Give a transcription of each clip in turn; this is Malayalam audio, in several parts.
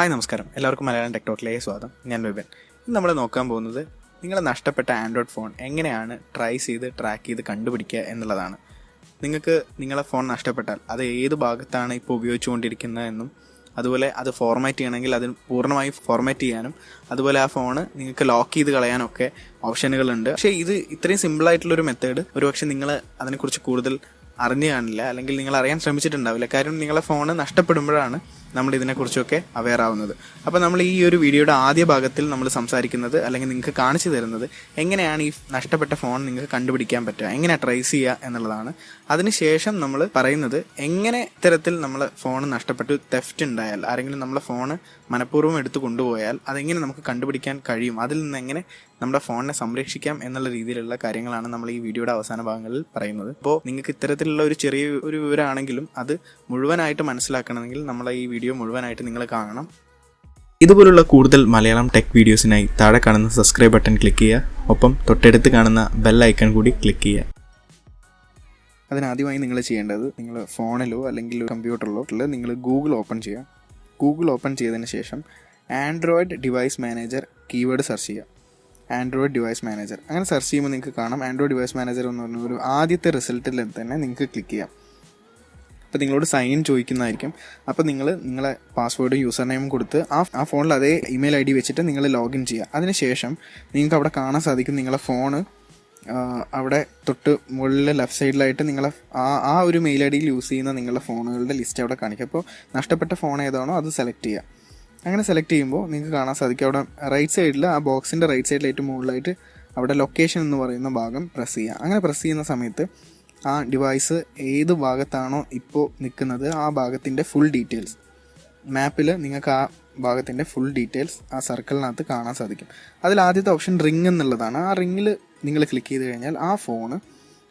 ഹായ് നമസ്കാരം. എല്ലാവർക്കും മലയാളം ടെക്ടോക്കിലേക്ക് സ്വാഗതം. ഞാൻ വിപിൻ. ഇന്ന് നമ്മൾ നോക്കാൻ പോകുന്നത് നിങ്ങളെ നഷ്ടപ്പെട്ട ആൻഡ്രോയിഡ് ഫോൺ എങ്ങനെയാണ് ട്രൈ ചെയ്ത് ട്രാക്ക് ചെയ്ത് കണ്ടുപിടിക്കുക എന്നുള്ളതാണ്. നിങ്ങൾക്ക് നിങ്ങളെ ഫോൺ നഷ്ടപ്പെട്ടാൽ അത് ഏത് ഭാഗത്താണ് ഇപ്പോൾ ഉപയോഗിച്ചുകൊണ്ടിരിക്കുന്നത് എന്നും അതുപോലെ അത് ഫോർമാറ്റ് ചെയ്യണമെങ്കിൽ അത് പൂർണമായി ഫോർമാറ്റ് ചെയ്യാനും അതുപോലെ ആ ഫോൺ നിങ്ങൾക്ക് ലോക്ക് ചെയ്ത് കളയാനൊക്കെ ഓപ്ഷനുകളുണ്ട് പക്ഷേ ഇത് ഇത്രയും സിമ്പിളായിട്ടുള്ളൊരു മെത്തേഡ് ഒരുപക്ഷെ നിങ്ങൾ അതിനെക്കുറിച്ച് കൂടുതൽ അറിഞ്ഞു കാണില്ല അല്ലെങ്കിൽ നിങ്ങൾ അറിയാൻ ശ്രമിച്ചിട്ടുണ്ടാവില്ല. കാരണം നിങ്ങളെ ഫോൺ നഷ്ടപ്പെടുമ്പോഴാണ് നമ്മൾ ഇതിനെക്കുറിച്ചൊക്കെ അവെയർ ആവുന്നത്. അപ്പോൾ നമ്മൾ ഈ ഒരു വീഡിയോയുടെ ആദ്യ ഭാഗത്തിൽ നമ്മൾ സംസാരിക്കുന്നത് അല്ലെങ്കിൽ നിങ്ങൾക്ക് കാണിച്ചു തരുന്നത് എങ്ങനെയാണ് ഈ നഷ്ടപ്പെട്ട ഫോൺ നിങ്ങൾക്ക് കണ്ടുപിടിക്കാൻ പറ്റുക എങ്ങനെ ട്രേസ് ചെയ്യുക എന്നുള്ളതാണ്. അതിനുശേഷം നമ്മൾ പറയുന്നത് എങ്ങനെ ഇത്തരത്തിൽ നമ്മൾ ഫോൺ നഷ്ടപ്പെട്ടു തെഫ്റ്റ് ഉണ്ടായാൽ ആരെങ്കിലും നമ്മളെ ഫോൺ മനഃപൂർവം എടുത്തു കൊണ്ടുപോയാൽ അതെങ്ങനെ നമുക്ക് കണ്ടുപിടിക്കാൻ കഴിയും അതിൽ നിന്ന് എങ്ങനെ നമ്മുടെ ഫോണിനെ സംരക്ഷിക്കാം എന്നുള്ള രീതിയിലുള്ള കാര്യങ്ങളാണ് നമ്മൾ ഈ വീഡിയോയുടെ അവസാന ഭാഗങ്ങളിൽ പറയുന്നത്. അപ്പോൾ നിങ്ങൾക്ക് ഇത്തരത്തിലുള്ള ഒരു ചെറിയ ഒരു വിവരമാണെങ്കിലും അത് മുഴുവനായിട്ട് മനസ്സിലാക്കണമെങ്കിൽ നമ്മൾ ഈ വീഡിയോ മുഴുവനായിട്ട് നിങ്ങൾ കാണണം. ഇതുപോലുള്ള കൂടുതൽ മലയാളം ടെക് വീഡിയോസിനായി താഴെ കാണുന്ന സബ്സ്ക്രൈബ് ബട്ടൺ ക്ലിക്ക് ചെയ്യുക. ഒപ്പം തൊട്ടടുത്ത് കാണുന്ന ബെൽ ഐക്കൺ കൂടി ക്ലിക്ക് ചെയ്യുക. അതിനാദ്യമായി നിങ്ങൾ ചെയ്യേണ്ടത് നിങ്ങൾ ഫോണിലോ അല്ലെങ്കിൽ കമ്പ്യൂട്ടറിലോ നിങ്ങൾ ഗൂഗിൾ ഓപ്പൺ ചെയ്യുക. ഗൂഗിൾ ഓപ്പൺ ചെയ്തതിന് ശേഷം Android device manager keyword search ചെയ്യുക. ആൻഡ്രോയിഡ് ഡിവൈസ് മാനേജർ അങ്ങനെ സെർച്ച് ചെയ്യുമ്പോൾ നിങ്ങൾക്ക് കാണാം. ആൻഡ്രോയിഡ് ഡിവൈസ് മാനേജർ എന്ന് പറഞ്ഞ ഒരു ആദ്യത്തെ റിസൾട്ടിൽ തന്നെ നിങ്ങൾക്ക് ക്ലിക്ക് ചെയ്യാം. അപ്പോൾ നിങ്ങളോട് സൈൻ ഇൻ ചോദിക്കുന്നതായിരിക്കും. അപ്പോൾ നിങ്ങൾ നിങ്ങളെ പാസ്വേഡും യൂസർ നെയിമും കൊടുത്ത് ആ ആ ഫോണിൽ അതേ ഇമെയിൽ ഐ ഡി വെച്ചിട്ട് നിങ്ങൾ ലോഗിൻ ചെയ്യുക. അതിനുശേഷം നിങ്ങൾക്ക് അവിടെ കാണാൻ സാധിക്കും നിങ്ങളെ ഫോണ് അവിടെ തൊട്ട് മുകളിൽ ലെഫ്റ്റ് സൈഡിലായിട്ട് നിങ്ങളെ ആ ആ ഒരു മെയിൽ ഐ ഡിയിൽ യൂസ് ചെയ്യുന്ന നിങ്ങളുടെ ഫോണുകളുടെ ലിസ്റ്റ് അവിടെ കാണിക്കും അപ്പോൾ നഷ്ടപ്പെട്ട ഫോൺ ഏതാണോ അത് സെലക്ട് ചെയ്യുക. അങ്ങനെ സെലക്ട് ചെയ്യുമ്പോൾ നിങ്ങൾക്ക് കാണാൻ സാധിക്കും. അവിടെ റൈറ്റ് സൈഡിൽ ആ ബോക്സിന്റെ റൈറ്റ് സൈഡിൽ ഏറ്റവും മുകളിലായിട്ട് അവിടെ ലൊക്കേഷൻ എന്ന് പറയുന്ന ഭാഗം പ്രസ് ചെയ്യുക. അങ്ങനെ പ്രസ് ചെയ്യുന്ന സമയത്ത് ആ ഡിവൈസ് ഏത് ഭാഗത്താണോ ഇപ്പോൾ നിൽക്കുന്നത് ആ ഭാഗത്തിന്റെ ഫുൾ ഡീറ്റെയിൽസ് മാപ്പിൽ നിങ്ങൾക്ക് ആ ഭാഗത്തിന്റെ ഫുൾ ഡീറ്റെയിൽസ് ആ സർക്കിളിനകത്ത് കാണാൻ സാധിക്കും. അതിൽ ആദ്യത്തെ ഓപ്ഷൻ റിംഗ് എന്നുള്ളതാണ്. ആ റിങ്ങിൽ നിങ്ങൾ ക്ലിക്ക് ചെയ്ത് കഴിഞ്ഞാൽ ആ ഫോണ്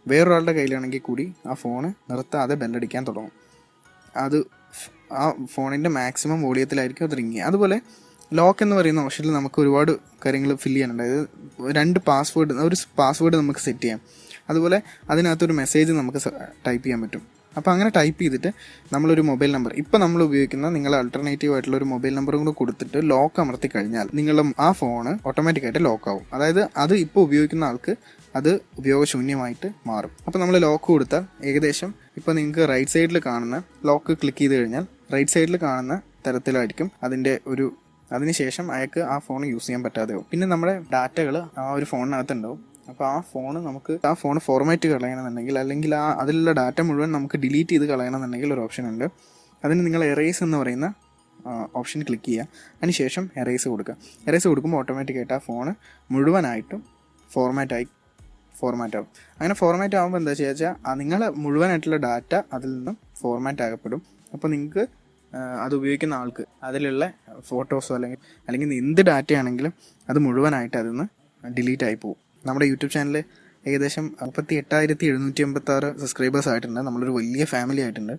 വേറൊരാളുടെ കയ്യിലാണെങ്കിൽ കൂടി ആ ഫോണ് നിർത്താതെ ബെല്ലടിക്കാൻ തുടങ്ങും. അത് ആ ഫോണിന്റെ മാക്സിമം വോളിയത്തിലായിരിക്കും അത് റിങ് അതുപോലെ ലോക്ക് എന്ന് പറയുന്ന ഓപ്ഷനിൽ നമുക്ക് ഒരുപാട് കാര്യങ്ങൾ ഫില്ല് ചെയ്യാനുണ്ട്. അതായത് രണ്ട് പാസ്വേഡ് ഒരു പാസ്വേഡ് നമുക്ക് സെറ്റ് ചെയ്യാം. അതുപോലെ അതിനകത്തൊരു മെസ്സേജ് നമുക്ക് ടൈപ്പ് ചെയ്യാൻ പറ്റും. അപ്പോൾ അങ്ങനെ ടൈപ്പ് ചെയ്തിട്ട് നമ്മളൊരു മൊബൈൽ നമ്പർ ഇപ്പോൾ നമ്മൾ ഉപയോഗിക്കുന്ന നിങ്ങൾ അൾട്ടർനേറ്റീവ് ആയിട്ടുള്ള ഒരു മൊബൈൽ നമ്പറും കൂടെ കൊടുത്തിട്ട് ലോക്ക് അമർത്തി കഴിഞ്ഞാൽ നിങ്ങളുടെ ആ ഫോണ് ഓട്ടോമാറ്റിക്കായിട്ട് ലോക്ക് ആവും. അതായത് അത് ഇപ്പോൾ ഉപയോഗിക്കുന്ന ആൾക്ക് അത് ഉപയോഗശൂന്യമായിട്ട് മാറും. അപ്പോൾ നമ്മൾ ലോക്ക് കൊടുത്താൽ ഏകദേശം ഇപ്പോൾ നിങ്ങൾക്ക് റൈറ്റ് സൈഡിൽ കാണുന്ന ലോക്ക് ക്ലിക്ക് ചെയ്ത് കഴിഞ്ഞാൽ റൈറ്റ് സൈഡിൽ കാണുന്ന തരത്തിലായിരിക്കും അതിന്റെ ഒരു അതിനുശേഷം അയാൾക്ക് ആ ഫോൺ യൂസ് ചെയ്യാൻ പറ്റാതെയാവും. പിന്നെ നമ്മുടെ ഡാറ്റകൾ ആ ഒരു ഫോണിനകത്ത് ഉണ്ടാവും അപ്പോൾ ആ ഫോൺ നമുക്ക് ആ ഫോൺ ഫോർമാറ്റ് കളയണമെന്നുണ്ടെങ്കിൽ അല്ലെങ്കിൽ ആ അതിലുള്ള ഡാറ്റ മുഴുവൻ നമുക്ക് ഡിലീറ്റ് ചെയ്ത് കളയണമെന്നുണ്ടെങ്കിൽ ഒരു ഓപ്ഷൻ ഉണ്ട്. അതിന് നിങ്ങൾ എറേസ് എന്ന് പറയുന്ന ഓപ്ഷൻ ക്ലിക്ക് ചെയ്യുക. അതിനുശേഷം എറേസ് കൊടുക്കുക. എറേസ് കൊടുക്കുമ്പോൾ ഓട്ടോമാറ്റിക്കായിട്ട് ആ ഫോൺ മുഴുവനായിട്ടും ഫോർമാറ്റായി ഫോർമാറ്റ് ആവും. അങ്ങനെ ഫോർമാറ്റ് ആകുമ്പോൾ എന്താ ചെയ്യുക വെച്ചാൽ നിങ്ങൾ മുഴുവനായിട്ടുള്ള ഡാറ്റ അതിൽ നിന്നും ഫോർമാറ്റ് ആകപ്പെടും അപ്പോൾ നിങ്ങൾക്ക് അത് ഉപയോഗിക്കുന്ന ആൾക്ക് അതിലുള്ള ഫോട്ടോസോ അല്ലെങ്കിൽ അല്ലെങ്കിൽ എന്ത് ഡാറ്റയാണെങ്കിലും അത് മുഴുവനായിട്ട് അതിൽ നിന്ന് ഡിലീറ്റ് ആയി പോകും നമ്മുടെ യൂട്യൂബ് ചാനൽ ഏകദേശം മുപ്പത്തി എട്ടായിരത്തി എഴുന്നൂറ്റി എൺപത്തി ആറ് സബ്സ്ക്രൈബേഴ്സ് ആയിട്ടുണ്ട്. നമ്മളൊരു വലിയ ഫാമിലി ആയിട്ടുണ്ട്.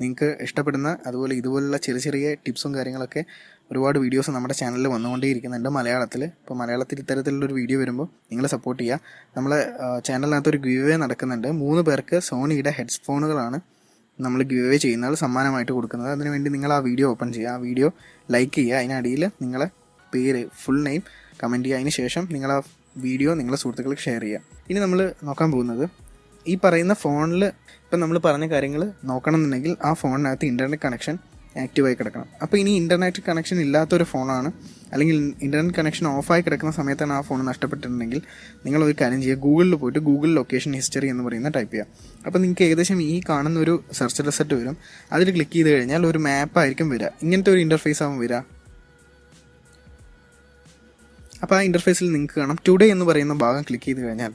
നിങ്ങൾക്ക് ഇഷ്ടപ്പെടുന്ന അതുപോലെ ഇതുപോലുള്ള ചെറിയ ചെറിയ ടിപ്സും കാര്യങ്ങളൊക്കെ ഒരുപാട് വീഡിയോസ് നമ്മുടെ ചാനലിൽ വന്നുകൊണ്ടേയിരിക്കുന്നുണ്ട് മലയാളത്തിൽ ഇപ്പോൾ മലയാളത്തിൽ ഇത്തരത്തിലുള്ള ഒരു വീഡിയോ വരുമ്പോൾ നിങ്ങൾ സപ്പോർട്ട് ചെയ്യുക നമ്മളെ ചാനലിനകത്ത് ഒരു ഗിവ് നടക്കുന്നുണ്ട്. മൂന്ന് പേർക്ക് സോണിയുടെ ഹെഡ്ഫോണുകളാണ് നമ്മൾ ഗിവ് അവേ ചെയ്യുന്നത് സമ്മാനമായിട്ട് കൊടുക്കുന്നത്. അതിനുവേണ്ടി നിങ്ങൾ ആ വീഡിയോ ഓപ്പൺ ചെയ്യുക. ആ വീഡിയോ ലൈക്ക് ചെയ്യുക. അതിനടിയിൽ നിങ്ങളെ പേര് ഫുൾ നെയിം കമന്റ് ചെയ്യുക. അതിന് ശേഷം നിങ്ങൾ വീഡിയോ നിങ്ങളെ സുഹൃത്തുക്കൾക്ക് ഷെയർ ചെയ്യാം. ഇനി നമ്മൾ നോക്കാൻ പോകുന്നത് ഈ പറയുന്ന ഫോണിൽ ഇപ്പം നമ്മൾ പറഞ്ഞ കാര്യങ്ങൾ നോക്കണം എന്നുണ്ടെങ്കിൽ ആ ഫോണിനകത്ത് ഇന്റർനെറ്റ് കണക്ഷൻ ആക്റ്റീവായി കിടക്കണം. അപ്പോൾ ഇനി ഇന്റർനെറ്റ് കണക്ഷൻ ഇല്ലാത്തൊരു ഫോണാണ്. അല്ലെങ്കിൽ ഇന്റർനെറ്റ് കണക്ഷൻ ഓഫായി കിടക്കുന്ന സമയത്താണ് ആ ഫോൺ നഷ്ടപ്പെട്ടിട്ടുണ്ടെങ്കിൽ നിങ്ങൾ ഒരു കാര്യം ചെയ്യുക. ഗൂഗിളിൽ പോയിട്ട് ഗൂഗിൾ ലൊക്കേഷൻ ഹിസ്റ്ററി എന്ന് പറയുന്ന ടൈപ്പ് ചെയ്യുക. അപ്പോൾ നിങ്ങൾക്ക് ഏകദേശം ഈ കാണുന്ന ഒരു സെർച്ച് റിസൾട്ട് വരും. അതിൽ ക്ലിക്ക് ചെയ്ത് കഴിഞ്ഞാൽ ഒരു മാപ്പ് ആയിരിക്കും വരിക. ഇങ്ങനത്തെ ഒരു ഇന്റർഫേസ് ആവും വരിക. അപ്പോൾ ആ ഇന്റർഫേസിൽ നിങ്ങൾക്ക് കാണാം. ടുഡേ എന്ന് പറയുന്ന ഭാഗം ക്ലിക്ക് ചെയ്ത് കഴിഞ്ഞാൽ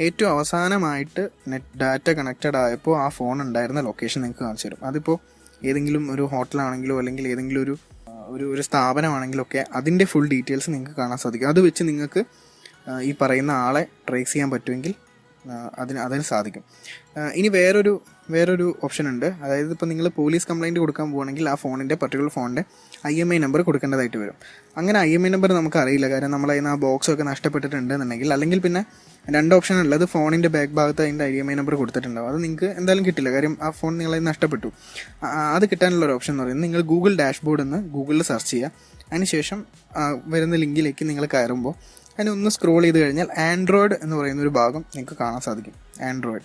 ഏറ്റവും അവസാനമായിട്ട് നെറ്റ് ഡാറ്റ കണക്റ്റഡ് ആയപ്പോൾ ആ ഫോൺ ഉണ്ടായിരുന്ന ലൊക്കേഷൻ നിങ്ങൾക്ക് കാണിച്ചു തരും. അതിപ്പോൾ ഏതെങ്കിലും ഒരു ഹോട്ടലാണെങ്കിലോ അല്ലെങ്കിൽ ഏതെങ്കിലും ഒരു ഒരു ഒരു സ്ഥാപനമാണെങ്കിലോ ഒക്കെ അതിന്റെ ഫുൾ ഡീറ്റെയിൽസ് നിങ്ങൾക്ക് കാണാൻ സാധിക്കും. അത് വെച്ച് നിങ്ങൾക്ക് ഈ പറയുന്ന ആളെ ട്രേസ് ചെയ്യാൻ പറ്റുമെങ്കിൽ അതിന് അതിന് സാധിക്കും. ഇനി വേറൊരു വേറൊരു ഓപ്ഷൻ ഉണ്ട്. അതായത് ഇപ്പോൾ നിങ്ങൾ പോലീസ് കംപ്ലയിന്റ് കൊടുക്കാൻ പോകുകയാണെങ്കിൽ ആ ഫോണിന്റെ പർട്ടിക്കുലർ ഫോണിന്റെ ഐ എം ഐ നമ്പർ കൊടുക്കേണ്ടതായിട്ട് വരും. അങ്ങനെ ഐ എം ഐ നമ്പർ നമുക്ക് അറിയില്ല കാരണം നമ്മൾ അതിന് ആ ബോക്സ് ഒക്കെ നഷ്ടപ്പെട്ടിട്ടുണ്ട് എന്നുണ്ടെങ്കിൽ അല്ലെങ്കിൽ പിന്നെ രണ്ട് ഓപ്ഷൻ ഉള്ളത് ഫോണിന്റെ ബാക്ക് ഭാഗത്ത് അതിന്റെ ഐ എം ഐ നമ്പർ കൊടുത്തിട്ടുണ്ടാവും. അത് നിങ്ങൾക്ക് എന്തായാലും കിട്ടില്ല. കാര്യം ആ ഫോൺ നിങ്ങളെ നഷ്ടപ്പെട്ടു. അത് കിട്ടാനുള്ള ഒരു ഓപ്ഷൻ എന്ന് പറയുന്നത് നിങ്ങൾ ഗൂഗിൾ ഡാഷ്ബോർഡ് എന്ന് ഗൂഗിളിൽ സെർച്ച് ചെയ്യുക. അതിനുശേഷം വരുന്ന ലിങ്കിലേക്ക് നിങ്ങൾ കയറുമ്പോൾ അതിനെ ഒന്ന് സ്ക്രോൾ ചെയ്ത് കഴിഞ്ഞാൽ ആൻഡ്രോയിഡ് എന്ന് പറയുന്ന ഒരു ഭാഗം നിങ്ങൾക്ക് കാണാൻ സാധിക്കും. ആൻഡ്രോയിഡ്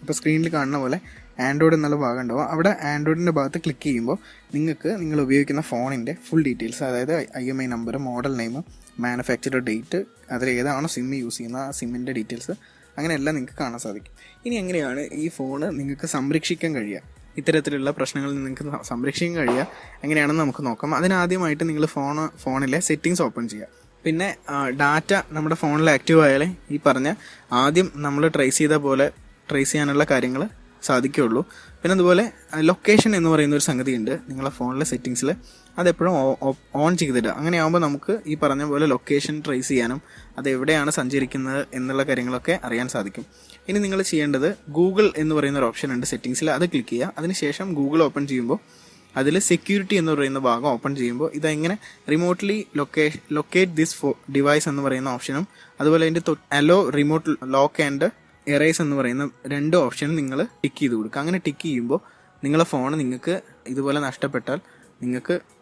ഇപ്പോൾ സ്ക്രീനിൽ കാണുന്ന പോലെ ആൻഡ്രോയിഡ് എന്നുള്ള ഭാഗം ഉണ്ടാവും. അവിടെ ആൻഡ്രോയിഡിന്റെ ഭാഗത്ത് ക്ലിക്ക് ചെയ്യുമ്പോൾ നിങ്ങൾക്ക് നിങ്ങൾ ഉപയോഗിക്കുന്ന ഫോണിന്റെ ഫുൾ ഡീറ്റെയിൽസ് അതായത് I M I number model name manufacturer date അതിൽ ഏതാണോ സിം യൂസ് ചെയ്യുന്ന ആ സിമ്മിന്റെ ഡീറ്റെയിൽസ് അങ്ങനെയെല്ലാം നിങ്ങൾക്ക് കാണാൻ സാധിക്കും. ഇനി എങ്ങനെയാണ് ഈ ഫോണ് നിങ്ങൾക്ക് സംരക്ഷിക്കാൻ കഴിയുക? ഇത്തരത്തിലുള്ള പ്രശ്നങ്ങളിൽ നിങ്ങൾക്ക് സംരക്ഷിക്കാൻ കഴിയുക? എങ്ങനെയാണെന്ന് നമുക്ക് നോക്കാം. അതിനാദ്യമായിട്ട് നിങ്ങൾ ഫോൺ ഫോണിലെ സെറ്റിങ്സ് ഓപ്പൺ ചെയ്യുക. പിന്നെ ഡാറ്റ നമ്മുടെ ഫോണിൽ ആക്റ്റീവ് ആയാലേ ഈ പറഞ്ഞ ആദ്യം നമ്മൾ ട്രേസ് ചെയ്ത പോലെ ട്രേസ് ചെയ്യാനുള്ള കാര്യങ്ങൾ സാധിക്കുകയുള്ളൂ. പിന്നെ അതുപോലെ ലൊക്കേഷൻ എന്ന് പറയുന്ന ഒരു സംഗതി ഉണ്ട് നിങ്ങളെ ഫോണിലെ സെറ്റിങ്സിൽ അതെപ്പോഴും ഓൺ ചെയ്തിടുക. അങ്ങനെ ആകുമ്പോൾ നമുക്ക് ഈ പറഞ്ഞ പോലെ ലൊക്കേഷൻ ട്രേസ് ചെയ്യാനും അത് എവിടെയാണ് സഞ്ചരിക്കുന്നത് എന്നുള്ള കാര്യങ്ങളൊക്കെ അറിയാൻ സാധിക്കും. ഇനി നിങ്ങൾ ചെയ്യേണ്ടത് ഗൂഗിൾ എന്ന് പറയുന്ന ഒരു ഓപ്ഷൻ ഉണ്ട് സെറ്റിങ്സിൽ അത് ക്ലിക്ക് ചെയ്യുക. അതിനുശേഷം ഗൂഗിൾ ഓപ്പൺ ചെയ്യുമ്പോൾ അതിൽ സെക്യൂരിറ്റി എന്ന് പറയുന്ന ഭാഗം ഓപ്പൺ ചെയ്യുമ്പോൾ ഇതെങ്ങനെ remotely location locate this device എന്ന് പറയുന്ന ഓപ്ഷനും അതുപോലെ അതിന്റെ allow remote lock and erase എന്ന് പറയുന്ന രണ്ട് ഓപ്ഷനും നിങ്ങൾ ടിക്ക് ചെയ്ത് കൊടുക്കുക. അങ്ങനെ ടിക്ക് ചെയ്യുമ്പോൾ നിങ്ങളെ ഫോൺ നിങ്ങൾക്ക് ഇതുപോലെ നഷ്ടപ്പെട്ടാൽ നിങ്ങൾക്ക്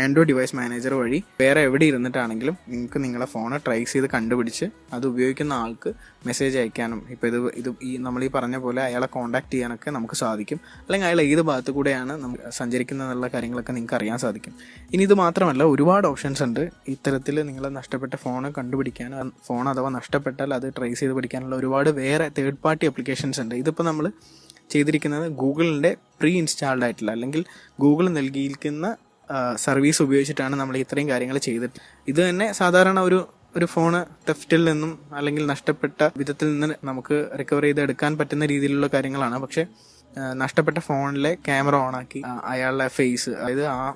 ആൻഡ്രോയിഡ് ഡിവൈസ് മാനേജർ വഴി വേറെ എവിടെ ഇരുന്നിട്ടാണെങ്കിലും നിങ്ങൾക്ക് നിങ്ങളെ ഫോൺ ട്രേസ് ചെയ്ത് കണ്ടുപിടിച്ച് അത് ഉപയോഗിക്കുന്ന ആൾക്ക് മെസ്സേജ് അയക്കാനും ഇപ്പോൾ ഇത് ഇത് ഈ നമ്മൾ ഈ പറഞ്ഞ പോലെ അയാളെ കോൺടാക്ട് ചെയ്യാനൊക്കെ നമുക്ക് സാധിക്കും. അല്ലെങ്കിൽ അയാൾ ഏത് ഭാഗത്ത് കൂടെയാണ് നമുക്ക് സഞ്ചരിക്കുന്നതെന്നുള്ള കാര്യങ്ങളൊക്കെ നിങ്ങൾക്ക് അറിയാൻ സാധിക്കും. ഇനി ഇത് മാത്രമല്ല ഒരുപാട് ഓപ്ഷൻസ് ഉണ്ട്. ഇത്തരത്തിൽ നിങ്ങൾ നഷ്ടപ്പെട്ട ഫോൺ കണ്ടുപിടിക്കാൻ ഫോൺ അഥവാ നഷ്ടപ്പെട്ടാൽ അത് ട്രേസ് ചെയ്ത് പിടിക്കാനുള്ള ഒരുപാട് വേറെ തേർഡ് പാർട്ടി അപ്ലിക്കേഷൻസ് ഉണ്ട്. ഇതിപ്പോൾ നമ്മൾ ചെയ്തിരിക്കുന്നത് ഗൂഗിളിന്റെ പ്രീ ഇൻസ്റ്റാൾഡ് ആയിട്ടുള്ള അല്ലെങ്കിൽ ഗൂഗിൾ നൽകിയിരിക്കുന്ന സർവീസ് ഉപയോഗിച്ചിട്ടാണ് നമ്മൾ ഇത്രയും കാര്യങ്ങൾ ചെയ്തിട്ട്. ഇത് തന്നെ സാധാരണ ഒരു ഒരു ഫോണ് തെഫ്റ്റിൽ നിന്നും അല്ലെങ്കിൽ നഷ്ടപ്പെട്ട വിധത്തിൽ നിന്ന് നമുക്ക് റിക്കവർ ചെയ്ത് എടുക്കാൻ പറ്റുന്ന രീതിയിലുള്ള കാര്യങ്ങളാണ്. പക്ഷെ നഷ്ടപ്പെട്ട ഫോണിലെ ക്യാമറ ഓണാക്കി അയാളുടെ ഫേസ് അതായത് ആ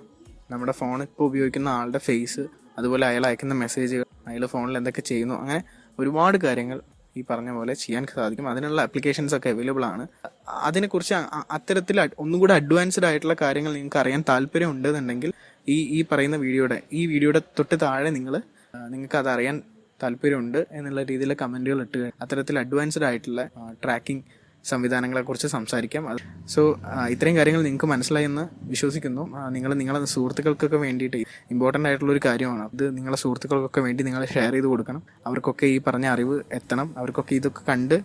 നമ്മുടെ ഫോൺ ഇപ്പോൾ ഉപയോഗിക്കുന്ന ആളുടെ ഫേസ് അതുപോലെ അയാൾ അയക്കുന്ന മെസ്സേജുകൾ അയാൾ ഫോണിൽ എന്തൊക്കെ ചെയ്യുന്നു അങ്ങനെ ഒരുപാട് കാര്യങ്ങൾ ഈ പറഞ്ഞ പോലെ ചെയ്യാൻ സാധിക്കും. അതിനുള്ള ആപ്ലിക്കേഷൻസ് ഒക്കെ അവൈലബിൾ ആണ്. അതിനെക്കുറിച്ച് അത്തരത്തിൽ ഒന്നും കൂടെ അഡ്വാൻസ്ഡ് ആയിട്ടുള്ള കാര്യങ്ങൾ നിങ്ങൾക്ക് അറിയാൻ താല്പര്യം ഉണ്ടെന്നുണ്ടെങ്കിൽ ഈ ഈ പറയുന്ന വീഡിയോയുടെ ഈ വീഡിയോയുടെ തൊട്ട് താഴെ നിങ്ങൾ നിങ്ങൾക്ക് അത് അറിയാൻ താല്പര്യമുണ്ട് എന്നുള്ള രീതിയിൽ കമന്റുകൾ ഇട്ട് അത്തരത്തിൽ അഡ്വാൻസ്ഡ് ആയിട്ടുള്ള ട്രാക്കിംഗ് സംവിധാനങ്ങളെക്കുറിച്ച് സംസാരിക്കാം. സോ ഇത്രയും കാര്യങ്ങൾ നിങ്ങൾക്ക് മനസ്സിലായി എന്ന് വിശ്വസിക്കുന്നു. നിങ്ങൾ നിങ്ങളുടെ സുഹൃത്തുക്കൾക്കൊക്കെ വേണ്ടിയിട്ട് ഇമ്പോർട്ടന്റ് ആയിട്ടുള്ള ഒരു കാര്യമാണ്. ഇത് നിങ്ങളുടെ സുഹൃത്തുക്കൾക്കൊക്കെ വേണ്ടി നിങ്ങൾ ഷെയർ ചെയ്ത് കൊടുക്കണം. അവർക്കൊക്കെ ഈ പറഞ്ഞ അറിവ് എത്തണം. അവർക്കൊക്കെ ഇതൊക്കെ കണ്ട്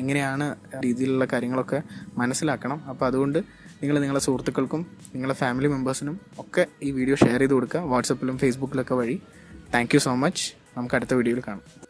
എങ്ങനെയാണ് രീതിയിലുള്ള കാര്യങ്ങളൊക്കെ മനസ്സിലാക്കണം. അപ്പോൾ അതുകൊണ്ട് നിങ്ങൾ നിങ്ങളുടെ സുഹൃത്തുക്കൾക്കും നിങ്ങളുടെ ഫാമിലി മെമ്പേഴ്സിനും ഒക്കെ ഈ വീഡിയോ ഷെയർ ചെയ്ത് കൊടുക്കുക. വാട്സപ്പിലും ഫേസ്ബുക്കിലൊക്കെ വഴി. താങ്ക് സോ മച്ച് നമുക്ക് അടുത്ത വീഡിയോയിൽ കാണാം.